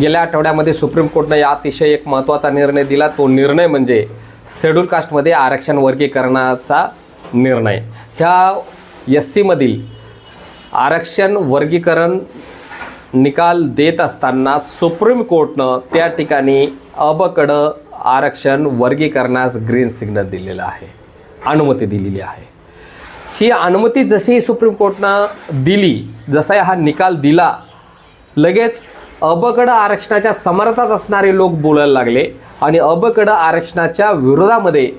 गेल्या आठवड्यामध्ये सुप्रीम कोर्टनं या अतिशय एक महत्त्वाचा निर्णय दिला. तो निर्णय म्हणजे शेड्यूल कास्टमध्ये आरक्षण वर्गीकरणाचा निर्णय. ह्या एस सीमधील आरक्षण वर्गीकरण निकाल देत असताना सुप्रीम कोर्टनं त्या ठिकाणी अबकडं आरक्षण वर्गीकरणास ग्रीन सिग्नल दिलेलं आहे. अनुमती दिलेली आहे. ही अनुमती जशी सुप्रीम कोर्टनं दिली जसा हा निकाल दिला लगेच अबकडं आरक्षणाच्या समर्थात असणारे लोक बोलायला लागले आणि अबकडं आरक्षणाच्या विरोधामध्ये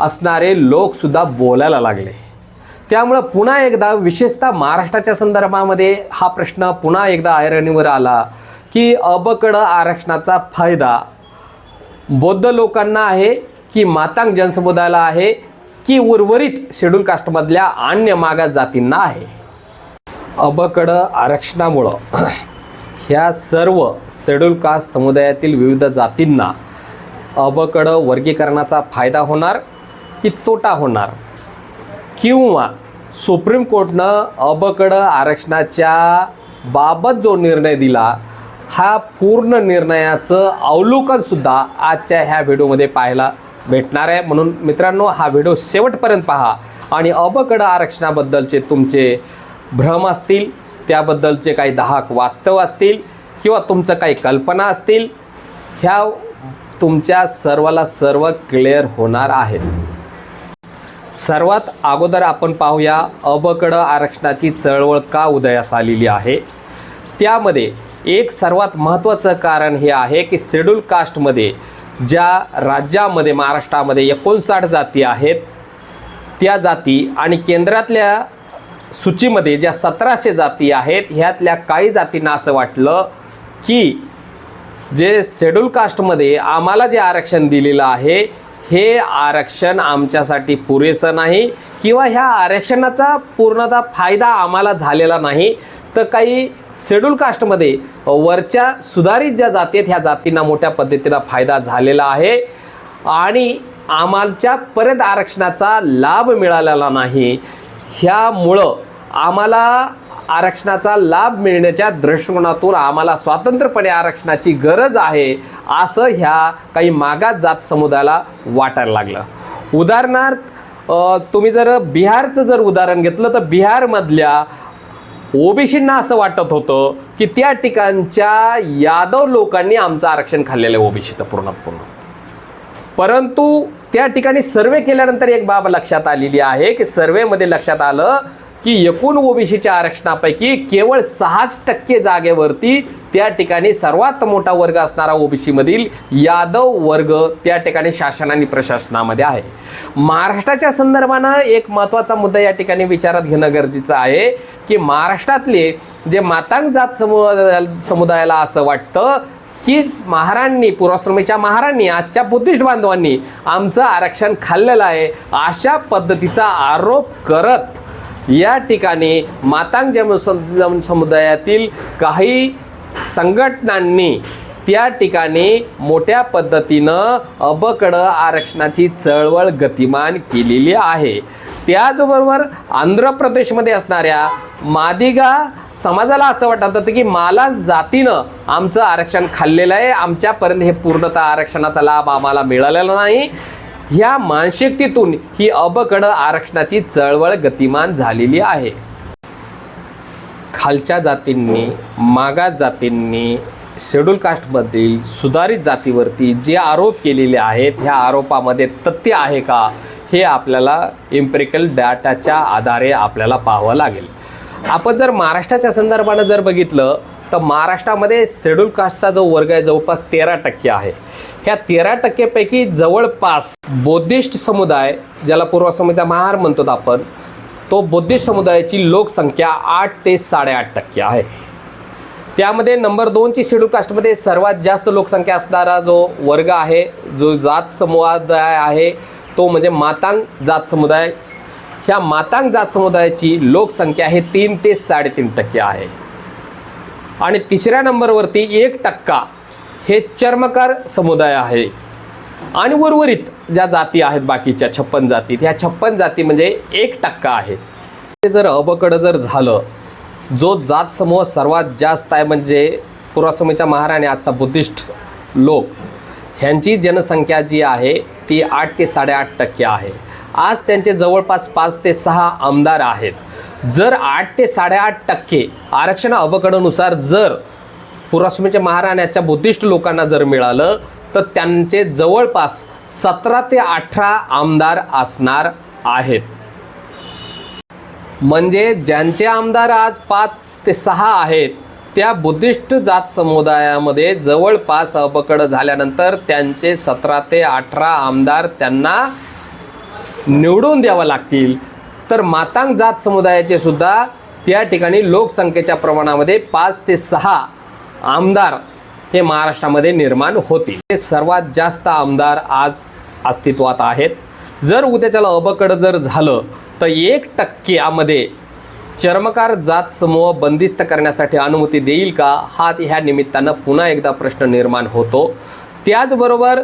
असणारे लोकसुद्धा बोलायला लागले. त्यामुळं पुन्हा एकदा विशेषतः महाराष्ट्राच्या संदर्भामध्ये हा प्रश्न पुन्हा एकदा ऐरणीवर आला की अबकडं आरक्षणाचा फायदा बौद्ध लोकांना आहे की मातांग जनसमुदायाला आहे की उर्वरित शेड्यूल कास्टमधल्या अन्य मागास जातींना आहे? अबकडं आरक्षणामुळं ह्या सर्व शेड्यूल कास्ट समुदायातील विविध जातींना अबकडं वर्गीकरणाचा फायदा होणार की तोटा होणार? किंवा सुप्रीम कोर्टनं अबकडं आरक्षणाच्या बाबत जो निर्णय दिला हा पूर्ण निर्णयाचं अवलोकनसुद्धा आजच्या ह्या व्हिडिओमध्ये पाहायला भेटणार आहे. म्हणून मित्रांनो हा व्हिडिओ शेवटपर्यंत पहा आणि अबकडं आरक्षणाबद्दलचे तुमचे भ्रम असतील त्याबद्दलचे काही दहाक वास्तव असतील किंवा तुमचं काही कल्पना असतील ह्या तुमच्या सर्वाला सर्व क्लिअर होणार आहेत. सर्वात अगोदर आपण पाहूया अबकडं आरक्षणाची चळवळ का उदयास आलेली आहे. त्यामध्ये एक सर्वात महत्त्वाचं कारण हे आहे की शेड्यूल कास्टमध्ये ज्या राज्यामध्ये महाराष्ट्रामध्ये एकोणसाठ जाती आहेत त्या जाती आणि केंद्रातल्या सूचीमध्ये ज्या सतराशे जाती आहेत ह्यातल्या काही जातींना असं वाटलं की जे शेड्यूल कास्टमध्ये आम्हाला जे आरक्षण दिलेलं आहे हे आरक्षण आमच्यासाठी पुरेसं नाही किंवा ह्या आरक्षणाचा पूर्णतः फायदा आम्हाला झालेला नाही. तर काही शेड्यूल कास्टमध्ये वरच्या सुधारित ज्या जाती आहेत ह्या जातींना मोठ्या पद्धतीनं फायदा झालेला आहे आणि आमच्यापर्यंत आरक्षणाचा लाभ मिळालेला नाही. ह्यामुळं आम्हाला आरक्षणाचा लाभ मिळण्याच्या दृष्टिकोनातून आम्हाला स्वतंत्रपणे आरक्षणाची गरज आहे असं ह्या काही मागास जात समुदायाला वाटायला लागलं. उदाहरणार्थ तुम्ही जर बिहारचं जर उदाहरण घेतलं तर बिहारमधल्या ओबीसींना असं वाटत होतं की त्या ठिकाणच्या यादव लोकांनी आमचं आरक्षण खाल्लेलं आहे ओबीसीचं पूर्ण पूर्ण परंतु त्या ठिकाणी सर्वे केल्यानंतर एक बाब लक्षात आलेली आहे की सर्वेमध्ये लक्षात आलं की एकूण ओबीसीच्या आरक्षणापैकी केवळ सहाच टक्के जागेवरती त्या ठिकाणी सर्वात मोठा वर्ग असणारा ओबीसीमधील यादव वर्ग त्या ठिकाणी शासन आणि प्रशासनामध्ये आहे. महाराष्ट्राच्या संदर्भानं एक महत्त्वाचा मुद्दा या ठिकाणी विचारात घेणं गरजेचं आहे की महाराष्ट्रातले जे मातांग जात समु समुदायाला असं वाटतं की महारांनी पूर्वाश्रमीच्या महारांनी आजच्या बुद्धिस्ट बांधवांनी आमचं आरक्षण खाल्लेलं आहे. अशा पद्धतीचा आरोप करत या ठिकाणी मातांग जम सम- समुदायातील काही संघटनांनी त्या ठिकाणी मोठ्या पद्धतीनं अबकडं आरक्षणाची चळवळ गतिमान केलेली आहे. त्याचबरोबर आंध्र प्रदेशमध्ये असणाऱ्या मादिगा समाजाला असं वाटत होतं की मला जातीनं आमचं आरक्षण खाल्लेलं आहे. आमच्यापर्यंत हे पूर्णतः आरक्षणाचा लाभ आम्हाला मिळालेला नाही. ह्या मानसिकतेतून ही अबकडं आरक्षणाची चळवळ गतिमान झालेली आहे. खालच्या जातींनी मागास जातींनी शेड्यूल कास्टमधील सुधारित जातीवरती जे आरोप केलेले आहेत ह्या आरोपामध्ये तथ्य आहे का? हे आपल्याला इम्पेरिकल डाटाच्या आधारे आपल्याला पाहावं लागेल. आपण जर महाराष्ट्राच्या संदर्भानं जर बघितलं तर महाराष्ट्रामध्ये शेड्यूल कास्टचा जो वर्ग आहे जवळपास तेरा टक्के आहे. ह्या तेरा टक्केपैकी जवळपास बौद्धिस्ट समुदाय ज्याला पूर्वाश्रमीचा महार म्हणतो आपण तो बौद्धिस्ट समुदायाची लोकसंख्या आठ ते साडेआठ टक्के आहे. त्यामध्ये नंबर दोनची शेड्यूल कास्टमध्ये सर्वात जास्त लोकसंख्या असणारा जो वर्ग आहे जो जात समुदाय आहे तो म्हणजे मातांग जात समुदाय. ह्या मातांग जात समुदायाची लोकसंख्या हे तीन ते साडेतीन टक्के आहे. आणि तिसऱ्या नंबरवरती एक टक्का हे चर्मकार समुदाय आहे. आणि उर्वरित ज्या जाती आहेत बाकीच्या छप्पन जाती ह्या छप्पन जाती म्हणजे एक टक्का आहेत ते जर अबकडं जर झालं जो जात समूह सर्वात जास्त आहे म्हणजे पुरासमीच्या महाराणी आजचा बुद्धिस्ट लोक ह्यांची जनसंख्या जी आहे ती आठ ते साडेआठ टक्के आहे. आज त्यांचे जवळपास पाच ते सहा आमदार आहेत. जर आठ ते साडेआठ टक्के आरक्षण अबकडनुसार जर पुरस्मीच्या महाराण्याच्या बुद्धिस्ट लोकांना जर मिळालं तर त्यांचे जवळपास सतरा ते अठरा आमदार असणार आहेत. म्हणजे ज्यांचे आमदार आज पाच ते सहा आहेत त्या बुद्धिस्ट जात समुदायामध्ये जवळपास अपकड झाल्यानंतर त्यांचे सतरा ते अठरा आमदार त्यांना निवडून द्यावं लागतील. तर मातांग जात समुदायाचे सुद्धा त्या ठिकाणी लोकसंख्येच्या प्रमाणामध्ये पाच ते सहा आमदार हे महाराष्ट्रामध्ये निर्माण होतील. हे सर्वात जास्त आमदार आज अस्तित्वात आहेत. जर उद्याच्याला अबकडं जर झालं तर एक टक्क्यामध्ये चर्मकार जात समूह बंदिस्त करण्यासाठी अनुमती देईल का? हा ह्या निमित्तानं पुन्हा एकदा प्रश्न निर्माण होतो. त्याचबरोबर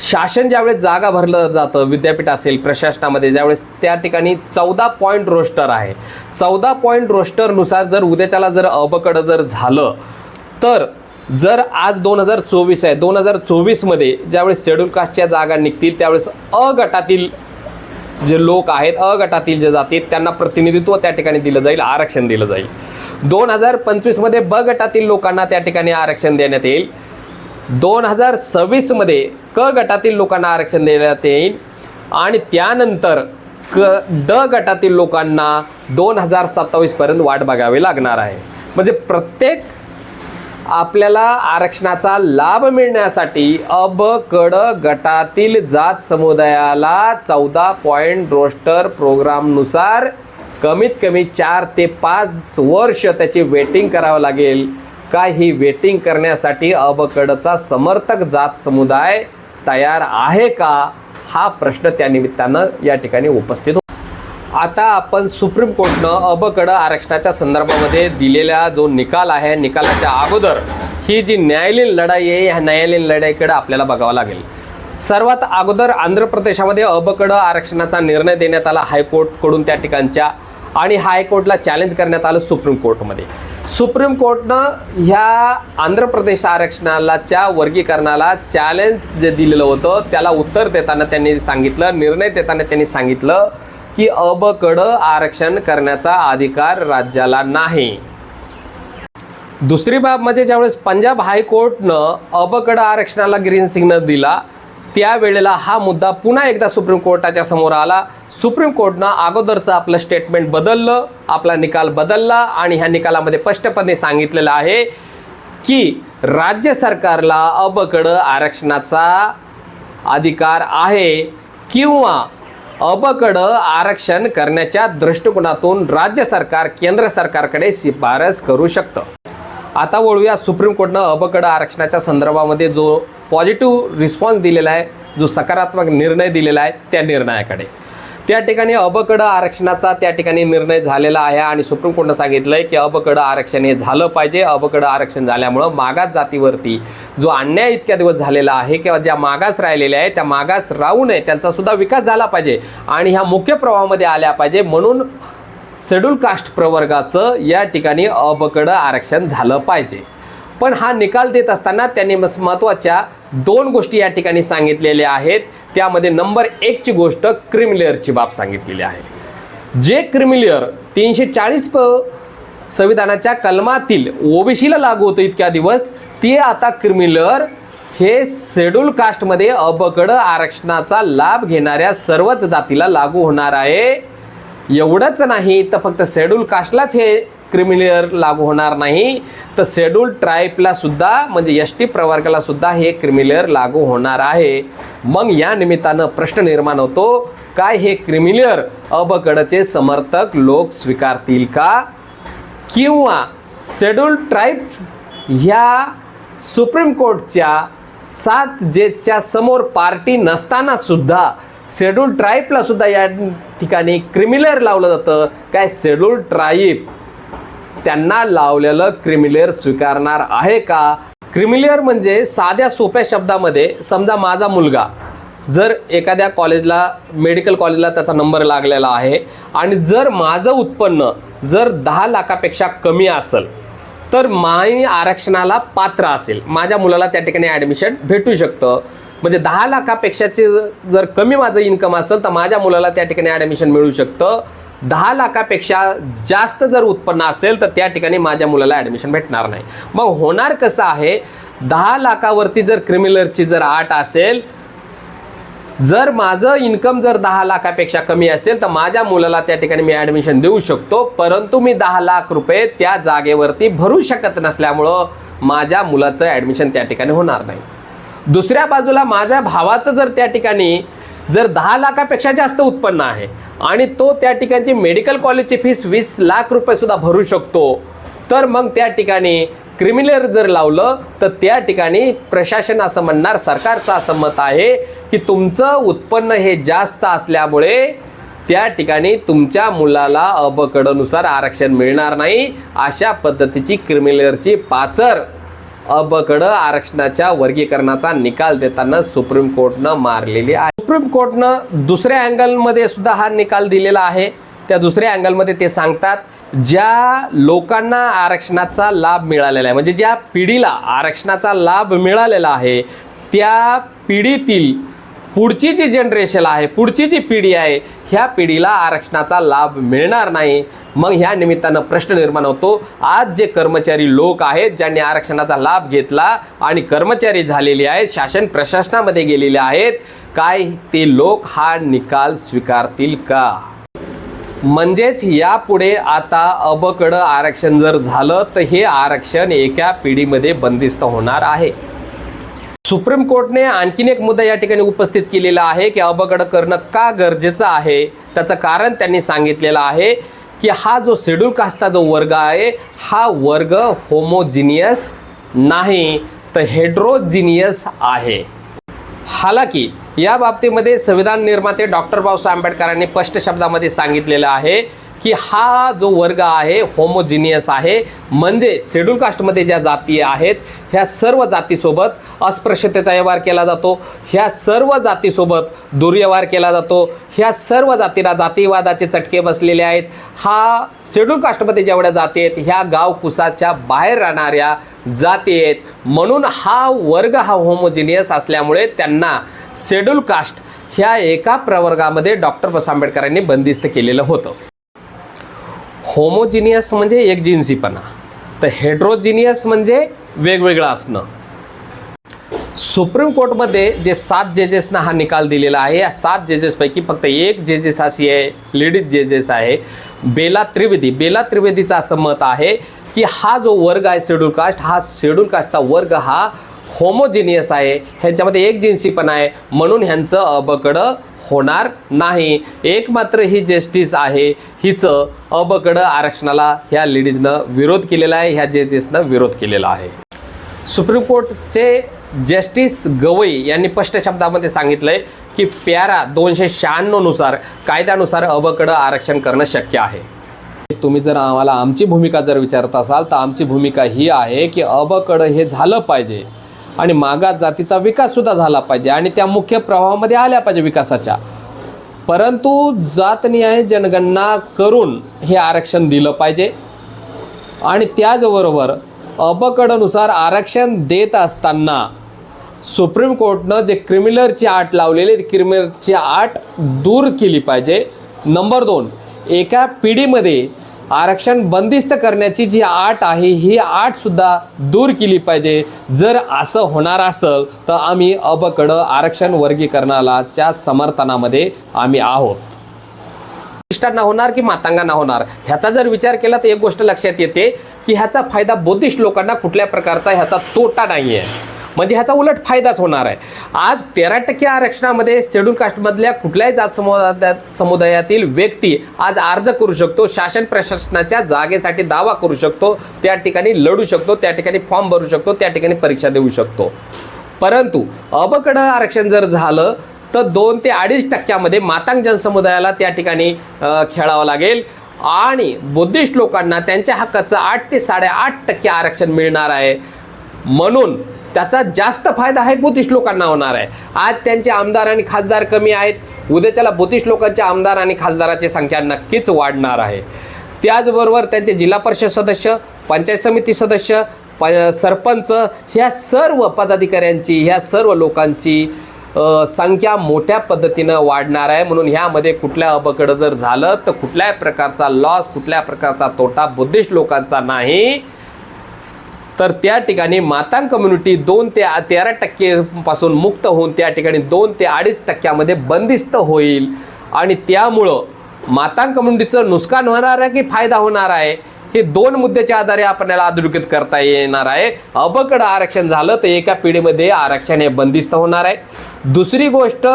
शासन ज्यावेळेस जागा भरलं जातं विद्यापीठ असेल प्रशासनामध्ये ज्यावेळेस त्या ठिकाणी चौदा पॉईंट रोस्टर आहे. चौदा पॉईंट रोस्टरनुसार जर उद्याच्याला जर अबकडं जर झालं तर जर आज दोन हजार चोवीस आहे दोन हजार चोवीसमध्ये ज्यावेळेस शेड्यूल कास्टच्या जागा निघतील त्यावेळेस अ गटातील जे लोक आहेत अ गटातील जे जाती त्यांना प्रतिनिधित्व त्या ठिकाणी दिलं जाईल आरक्षण दिलं जाईल. दोन हजार पंचवीसमध्ये ब गटातील लोकांना त्या ठिकाणी आरक्षण देण्यात येईल. दोन हजार सव्वीसमध्ये क गटातील लोकांना आरक्षण देण्यात येईल आणि त्यानंतर क ड गटातील लोकांना दोन हजार सत्तावीसपर्यंत वाट बघावी लागणार आहे. म्हणजे प्रत्येक आपल्याला आरक्षणाचा लाभ मिळण्यासाठी अब कड गटातील जात समुदायाला चौदा पॉईंट रोस्टर प्रोग्रामनुसार कमीत कमी चार ते पाच वर्ष त्याची वेटिंग करावं लागेल. का ही वेटिंग करण्यासाठी अबकडचा समर्थक जात समुदाय तयार आहे का? हा प्रश्न त्या निमित्तानं या ठिकाणी उपस्थित होतो. आता आपण सुप्रीम कोर्टनं अबकड आरक्षणाच्या संदर्भामध्ये दिलेला जो निकाल आहे निकालाच्या अगोदर ही जी न्यायालयीन लढाई आहे ह्या न्यायालयीन लढाईकडे आपल्याला बघावं लागेल. सर्वात अगोदर आंध्र प्रदेशामध्ये अबकड आरक्षणाचा निर्णय देण्यात आला हायकोर्टकडून त्या ठिकाणच्या आणि हायकोर्टला चॅलेंज करण्यात आलं सुप्रीम कोर्टमध्ये. सुप्रीम कोर्टनं ह्या आंध्र प्रदेश आरक्षणालाच्या वर्गीकरणाला चॅलेंज जे दिलेलं होतं त्याला उत्तर देताना त्यांनी सांगितलं निर्णय देताना त्यांनी सांगितलं की अबकडं आरक्षण करण्याचा अधिकार राज्याला नाही. दुसरी बाब म्हणजे ज्यावेळेस पंजाब हायकोर्टनं अबकड आरक्षणाला ग्रीन सिग्नल दिला त्यावेळेला हा मुद्दा पुन्हा एकदा सुप्रीम कोर्टाच्या समोर आला. सुप्रीम कोर्टनं अगोदरचं आपलं स्टेटमेंट बदललं आपला निकाल बदलला आणि ह्या निकालामध्ये स्पष्टपणे सांगितलेलं आहे की राज्य सरकारला अबकड आरक्षणाचा अधिकार आहे किंवा अबकड आरक्षण करण्याच्या दृष्टिकोनातून राज्य सरकार केंद्र सरकारकडे शिफारस करू शकतं. आता वळूया सुप्रीम कोर्टनं अबकड आरक्षणाच्या संदर्भामध्ये जो पॉझिटिव्ह रिस्पॉन्स दिलेला आहे जो सकारात्मक निर्णय दिलेला आहे त्या निर्णयाकडे. त्या ठिकाणी अबकड आरक्षणाचा त्या ठिकाणी निर्णय झालेला आहे आणि सुप्रीम कोर्टनं सांगितलं आहे की अबकड आरक्षण हे झालं पाहिजे. अबकड आरक्षण झाल्यामुळं मागास जातीवरती जो अन्याय इतक्या दिवस झालेला आहे किंवा ज्या मागास राहिलेल्या आहे त्या मागास राहू नये त्यांचा सुद्धा विकास झाला पाहिजे आणि ह्या मुख्य प्रवाहामध्ये आल्या पाहिजे म्हणून शेड्यूल कास्ट प्रवर्गाचं या ठिकाणी अबकडं आरक्षण झालं पाहिजे. पण हा निकाल देत असताना त्यांनी मस- महत्त्वाच्या दोन गोष्टी या ठिकाणी सांगितलेल्या आहेत. त्यामध्ये नंबर एकची गोष्ट क्रिमिलेअरची बाब सांगितलेली आहे. जे क्रिमिलेअर तीनशे चाळीस प संविधानाच्या कलमातील ओबीसीला लागू होतं इतक्या दिवस ते आता क्रिमिलेअर हे शेड्यूल कास्टमध्ये अबकड आरक्षणाचा लाभ घेणाऱ्या सर्वच जातीला लागू होणार आहे. एवढंच नाही तर फक्त शेड्यूल कास्टलाच हे क्रिमिलेअर लागू होणार नाही. तर शेड्यूल ट्राईबला सुद्धा म्हणजे एस टी प्रवर्गाला सुद्धा हे क्रिमिलेअर लागू होणार आहे. मग या निमित्तानं प्रश्न निर्माण होतो काय हे क्रिमिलेअर अबकडचे समर्थक लोक स्वीकारतील का? किंवा शेड्यूल ट्राईब्स ह्या सुप्रीम कोर्टच्या सात जेच्या समोर पार्टी नसताना सुद्धा शेड्यूल ट्राईबला सुद्धा या ठिकाणी क्रिमिलेअर लावलं जातं. काय शेड्यूल ट्राईब त्यांना लावलेलं क्रिमिलेअर स्वीकारणार आहे का? क्रिमिलेअर म्हणजे साध्या सोप्या शब्दामध्ये समजा माझा मुलगा जर एखाद्या कॉलेजला मेडिकल कॉलेजला त्याचा नंबर लागलेला आहे आणि जर माझं उत्पन्न जर दहा लाखापेक्षा कमी असेल तर माई आरक्षणाला पात्र असेल. माझ्या मुलाला त्या ठिकाणी ॲडमिशन भेटू शकतं. म्हणजे दहा लाखापेक्षाचे जर कमी माझं इन्कम असेल तर माझ्या मुलाला त्या ठिकाणी ॲडमिशन मिळू शकतं. दहा लाखापेक्षा जास्त जर उत्पन्न असेल तर त्या ठिकाणी माझ्या मुलाला ॲडमिशन भेटणार नाही. मग होणार कसं आहे दहा लाखावरती जर क्रिमिनलची जर आट असेल जर माझं इन्कम जर दहा लाखापेक्षा कमी असेल तर माझ्या मुलाला त्या ठिकाणी मी ॲडमिशन देऊ शकतो. परंतु मी दहा लाख रुपये त्या जागेवरती भरू शकत नसल्यामुळं माझ्या मुलाचं ॲडमिशन त्या ठिकाणी होणार नाही. दुसऱ्या बाजूला माझ्या भावाचं जर त्या ठिकाणी जर दहा लाखापेक्षा जास्त उत्पन्न आहे आणि तो त्या ठिकाणची मेडिकल कॉलेजची फीस वीस लाख रुपयेसुद्धा भरू शकतो तर मग त्या ठिकाणी क्रिमिनल जर लावलं तर त्या ठिकाणी प्रशासन असं म्हणणार सरकारचं असं मत आहे की तुमचं उत्पन्न हे जास्त असल्यामुळे त्या ठिकाणी तुमच्या मुलाला अबकडनुसार आरक्षण मिळणार नाही. अशा पद्धतीची क्रिमिनलची पाचर अबकडं आरक्षणाच्या वर्गीकरणाचा निकाल देताना सुप्रीम कोर्टनं मारलेली आहे. सुप्रीम कोर्टनं दुसऱ्या अँगलमध्ये सुद्धा हा निकाल दिलेला आहे. त्या दुसऱ्या अँगलमध्ये ते सांगतात ज्या लोकांना आरक्षणाचा लाभ मिळालेला आहे म्हणजे ज्या पिढीला आरक्षणाचा लाभ मिळालेला आहे त्या पिढीतील पुढची जी जनरेशन आहे पुढची जी पिढी आहे ह्या पिढीला आरक्षणाचा लाभ मिळणार नाही. मग ह्या निमित्तानं प्रश्न निर्माण होतो आज जे कर्मचारी लोक आहेत ज्यांनी आरक्षणाचा लाभ घेतला आणि कर्मचारी झालेले आहेत शासन प्रशासनामध्ये गेलेले आहेत काय ते लोक हा निकाल स्वीकारतील का? म्हणजेच यापुढे आता अबकडं आरक्षण जर झालं तर हे आरक्षण एका पिढीमध्ये बंदिस्त होणार आहे. सुप्रीम कोर्टने आणखीन एक मुद्दा या ठिकाणी उपस्थित केलेला आहे की अबगड करणं का गरजेचं आहे? त्याचं कारण त्यांनी सांगितलेलं आहे की हा जो शेड्यूल कास्टचा जो वर्ग आहे हा वर्ग होमोजिनियस नाही तर हेड्रोजिनियस आहे. हालाकी या बाबतीमध्ये संविधान निर्माते डॉक्टर बाबासाहेब आंबेडकरांनी स्पष्ट शब्दामध्ये सांगितलेलं आहे की हा जो वर्ग आहे होमोजिनियस आहे म्हणजे शेड्यूल कास्टमध्ये ज्या जाती आहेत ह्या सर्व जातीसोबत अस्पृश्यतेचा व्यवहार केला जातो ह्या सर्व जातीसोबत दुर्व्यवहार केला जातो ह्या सर्व जातीला जातीवादाचे चटके बसलेले आहेत. हा शेड्यूल कास्टमध्ये जेवढ्या जाती आहेत ह्या गावकुसाच्या बाहेर राहणाऱ्या जाती आहेत. म्हणून हा वर्ग हा होमोजिनियस असल्यामुळे त्यांना शेड्यूल कास्ट ह्या एका प्रवर्गामध्ये डॉक्टर बाबासाहेब आंबेडकरांनी बंदिस्त केलेलं होतं. होमोजिनियस म्हणजे एक जिन्सीपणा. तर हेड्रोजिनियस म्हणजे वेगवेगळं असणं. सुप्रीम कोर्टमध्ये जे सात जजेसना हा निकाल दिलेला आहे या सात जजेसपैकी फक्त एक जजेस अशी आहे लेडीज जजेस आहे बेला त्रिवेदी. बेला त्रिवेदीचं असं मत आहे की हा जो वर्ग आहे शेड्यूल कास्ट हा शेड्यूल कास्टचा वर्ग हा होमोजिनियस आहे. ह्यांच्यामध्ये एक जिन्सीपणा आहे. म्हणून ह्यांचं अबकडं होणार नाही. एक मात्र ही जस्टिस आहे हिचं अबकडं आरक्षणाला ह्या लेडीजनं विरोध केलेला आहे ह्या जजेसनं विरोध केलेला आहे. सुप्रीम कोर्टचे जस्टिस गवई यांनी स्पष्ट शब्दामध्ये सांगितलंय की प्यारा दोनशे शहाण्णवनुसार कायद्यानुसार अबकडं आरक्षण करणं शक्य आहे. तुम्ही जर आम्हाला आमची भूमिका जर विचारत असाल तर आमची भूमिका ही आहे की अबकडं हे झालं पाहिजे. आणि मागास जातीचा विकाससुद्धा झाला पाहिजे आणि त्या मुख्य प्रवाहामध्ये आल्या पाहिजे विकासाच्या. परंतु जातनिहाय जनगणना करून हे आरक्षण दिलं पाहिजे. आणि त्याचबरोबर अपकडनुसार आरक्षण देत असताना सुप्रीम कोर्टनं जे क्रिमिनलची आट लावलेली क्रिमिनलची आट दूर केली पाहिजे. नंबर दोन एका पिढीमध्ये आरक्षण बंदिस्त करण्याची जी आट आहे ही आटसुद्धा दूर केली पाहिजे. जर असं होणार असेल तर आम्ही अबकडं आरक्षण वर्गीकरणालाच्या समर्थनामध्ये आम्ही आहोत. वरिष्ठांना होणार की मातांगांना होणार? ह्याचा जर विचार केला तर एक गोष्ट लक्षात येते की ह्याचा फायदा बुद्धिस्ट लोकांना कुठल्या प्रकारचा ह्याचा तोटा नाही आहे म्हणजे ह्याचा उलट फायदाच होणार आहे. आज तेरा टक्के आरक्षणामध्ये शेड्यूल कास्टमधल्या कुठल्याही जात समुदाया समुदायातील व्यक्ती आज अर्ज करू शकतो शासन प्रशासनाच्या जागेसाठी दावा करू शकतो त्या ठिकाणी लढू शकतो त्या ठिकाणी फॉर्म भरू शकतो त्या ठिकाणी परीक्षा देऊ शकतो. परंतु अबकडं आरक्षण जर झालं तर दोन ते अडीच टक्क्यामध्ये मातांग जनसमुदायाला त्या ठिकाणी खेळावं लागेल. आणि बुद्धिस्ट लोकांना त्यांच्या हक्काचं आठ ते साडेआठ टक्के आरक्षण मिळणार आहे. म्हणून त्याचा जास्त फायदा हे बुद्धिस्ट लोकांना होणार आहे. आज त्यांचे आमदार आणि खासदार कमी आहेत. उद्याच्याला बुद्धिस्ट लोकांच्या आमदार आणि खासदाराची संख्या नक्कीच वाढणार आहे. त्याचबरोबर त्यांचे जिल्हा परिषद सदस्य पंचायत समिती सदस्य प सरपंच ह्या सर्व पदाधिकाऱ्यांची ह्या सर्व लोकांची संख्या मोठ्या पद्धतीनं वाढणार आहे. म्हणून ह्यामध्ये कुठल्या अपकडं जर झालं तर कुठल्याही प्रकारचा लॉस कुठल्या प्रकारचा तोटा बुद्धिस्ट लोकांचा नाही. तर त्या ठिकाणी मातांग कम्युनिटी दोन ते तेरा टक्केपासून मुक्त होऊन त्या ठिकाणी दोन ते अडीच टक्क्यामध्ये बंदिस्त होईल. आणि त्यामुळं मातांग कम्युनिटीचं नुकसान होणार आहे की फायदा होणार आहे? हे दोन मुद्द्याच्या आधारे आपल्याला अधोरेखित करता येणार आहे. अबकड आरक्षण झालं तर एका पिढीमध्ये आरक्षण हे बंदिस्त होणार आहे. दुसरी गोष्ट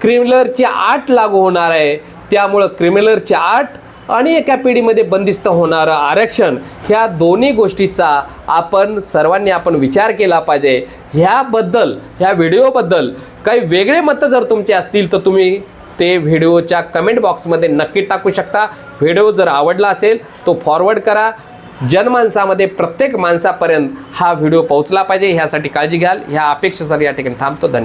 क्रिमिनलची आठ लागू होणार आहे. त्यामुळं क्रिमिनलची आठ आणि एका पिढीमध्ये बंदिस्त होणारं आरक्षण ह्या दोन्ही गोष्टीचा आपण सर्वांनी आपण विचार केला पाहिजे. ह्याबद्दल ह्या व्हिडिओबद्दल काही वेगळे मतं जर तुमचे असतील तर तुम्ही ते व्हिडिओच्या कमेंट बॉक्समध्ये नक्की टाकू शकता. व्हिडिओ जर आवडला असेल तो फॉरवर्ड करा. जनमानसामध्ये प्रत्येक माणसापर्यंत हा व्हिडिओ पोहोचला पाहिजे ह्यासाठी काळजी घ्याल. ह्या अपेक्षेसाठी या ठिकाणी थांबतो. धन्यवाद.